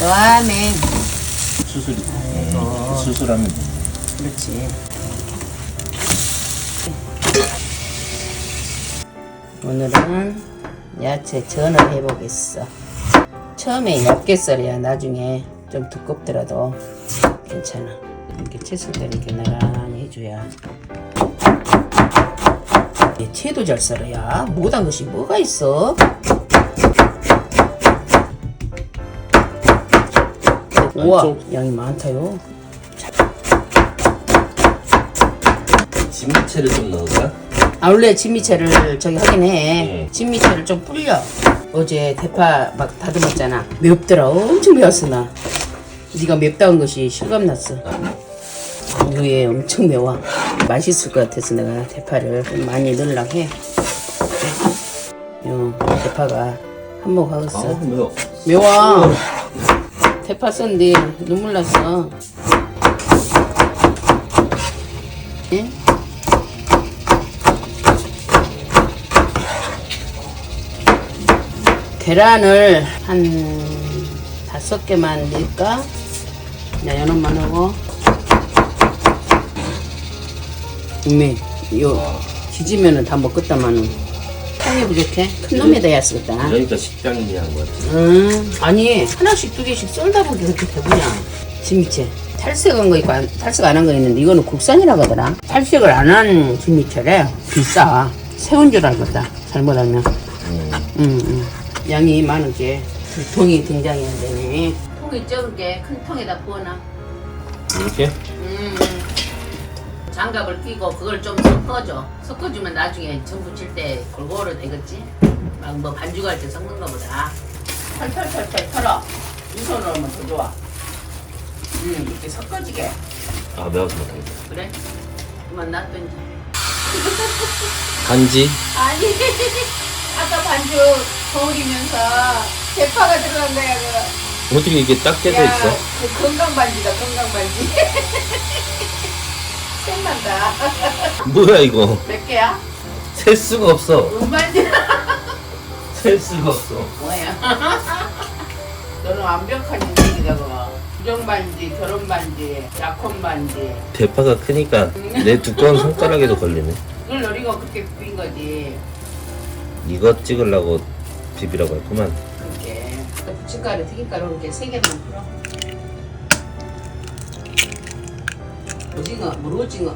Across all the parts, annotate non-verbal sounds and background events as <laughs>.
와네. 수술이. 음, 수술하면 돼. 그렇지. 오늘은 야채 전을 해보겠어. 처음에 얇게 썰어야 나중에 좀 두껍더라도 괜찮아. 이렇게 채썰 때 이렇게 나란히 해줘야. 예, 채도 잘 썰어야 못한 것이 뭐가 있어? 우와 안쪽. 양이 많다요. 진미채를 좀 넣을까? 아 원래 진미채를 저기 하긴 해. 응. 진미채를 좀 불려. 어제 대파 막 다듬었잖아. 맵더라. 엄청 매웠어 나. 네가 맵다는 것이 실감났어. 이거에 엄청 매워. 맛있을 것 같아서 내가 대파를 좀 많이 넣으려고 해. 요 대파가 한몫하겠어. 아 매워. 매워. 대파 썼는데 눈물 났어. 예? 계란을 한 다섯 개만 넣을까? 나 연어만 하고. 우메, 이거 뒤지면은 다 먹겠다마 는. 향이 부족해? 큰 놈에다 해야 쓰겠다. 그러니까 식당인이 한 거지. 음, 아니 하나씩 두 개씩 썰다 보니 그렇게 되구나. 진미채. 탈색한 거 있고 안- 탈색 안 한 거 있는데 이거는 국산이라고 하더라. 탈색을 안 한 진미채래. 비싸. 새운 줄 알겠다. 잘못하면. 음. 음, 음. 양이 많은 게 통이 등장해야 되네. 통이 적은 게 큰 통에다 부어놔. 이렇게? 음, 장갑을 끼고 그걸 좀 섞어줘. 섞어주면 나중에 전 부 칠 때 골고루 되겠지? 막 뭐 반죽할 때 섞는 거보다. 털털털털 털어. 이 손으로 하면 더 좋아. 음, 이렇게 섞어지게. 아 매워서 못하겠다. 그래? 그만 놔둔지. 반지? 아니, 아까 반죽 버무리면서 대파가 들어간 거야, 그거. 어떻게 이게 딱 깨져 야, 있어? 그 건강 반지다, 건강 반지. <laughs> 생난다. 뭐야 이거? 몇 개야? 셀 수가 없어. 은반지. 셀 수가 없어. 뭐야? 너는 완벽한 인생이다, 그거. 부정 반지, 결혼 반지, 약혼 반지. 대파가 크니까 내 두꺼운 손가락에도 걸리네. 그걸 노리고 그렇게 부인 거지. 이거 찍으려고 비비라고 했구만. 그렇게. 부침가루, 튀김가루 이렇게 세 개만 풀어. 오징어, 물 오징어.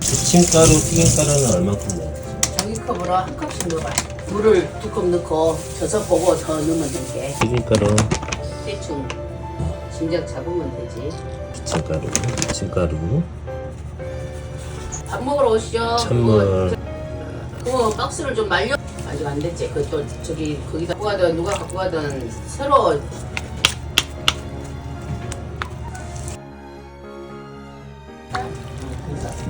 부침가루, 튀김가루는 얼마큼 넣어? 종이컵으로 한 컵씩 넣어봐. 물을 두 컵 넣고 져서 보고 더 넣으면 될게. 튀김가루, 대충 짐작 잡으면 되지. 부침가루, 부침가루, 밥 먹으러 오시죠. 찬물. 그거 박스를 좀 말려. 아직 안 됐지. 그 또 저기 거기다 가든 누가 갖고 가든 새로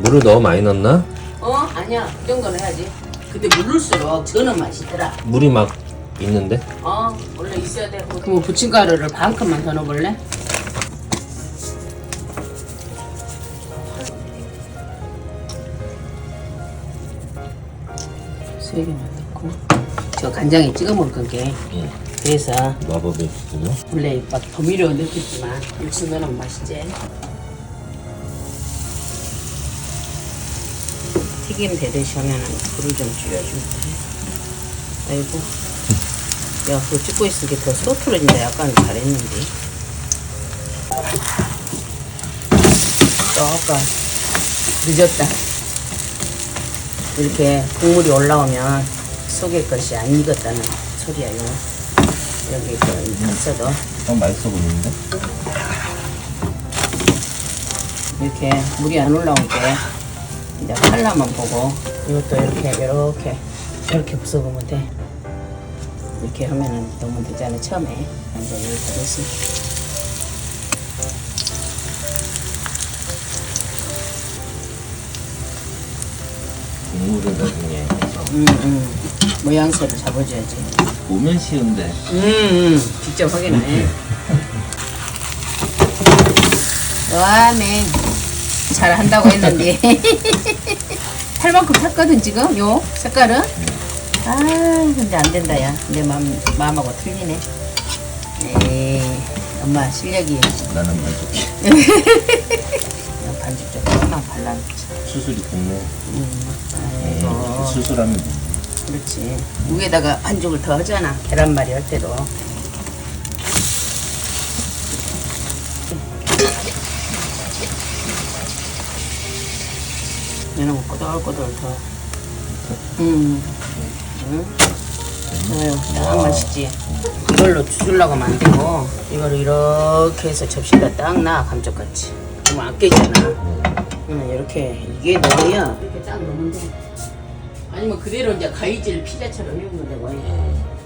물을 너무 많이 넣나? 어 아니야 그 정도는 해야지. 근데 물을수록 저는 맛있더라. 물이 막 있는데? 어 원래 있어야 돼. 그럼 부침가루를 반 컵만 더 넣어볼래? 세 개만 넣고 저 간장에 찍어 먹을 건게 응. 그래서 마법의 기준요? 원래 막 더미려 넣겠지만 육수 넣으면 맛있지 튀김 되듯이 하면은 불을 좀 돼. 아이고. 야 그거 찍고 있으니까 더 소투러진다 약간 잘했는데. 또 아까 늦었다. 이렇게 국물이 올라오면 속의 것이 안 익었다는 소리야 이거. 여기 그 있어도 어, 맛있어 보이는데? 이렇게 물이 안 올라올 때 이제 칼라만 보고 이것도 이렇게 이렇게 이렇게 부숴보면 돼. 이렇게 하면은 너무 되잖아. 처음에 이제 이렇게 됐어 국물을 나중에 해서. 음, 음. 모양새를 잡아줘야지. 보면 쉬운데. 음, 음. 직접 확인해. 와네 잘 한다고 했는데 <laughs> 탈 만큼 탔거든 지금 요 색깔은 아 근데 안 된다 야내 마음, 마음하고 틀리네 에이, 엄마 실력이 나는 만족해. 반죽 좀 조금만 발라놓자. 수술이 됐네. 음, 음, 아이고. 수술하면 돼. 그렇지. 위에다가 반죽을 더 하잖아. 계란말이 할 때도. 이런 거 꼬들꼬들 더. 음. 응? 아유, 딱 맛있지. 하면 안 되고, 이거를 이렇게 해서 접시에다 딱 놔, 감쪽같이. 안 깨지잖아. 응, 이렇게. 이게 넣으면, 이렇게 딱 넣으면 돼. 아니면 그대로 이제 가위질 피자처럼 해보면 되고.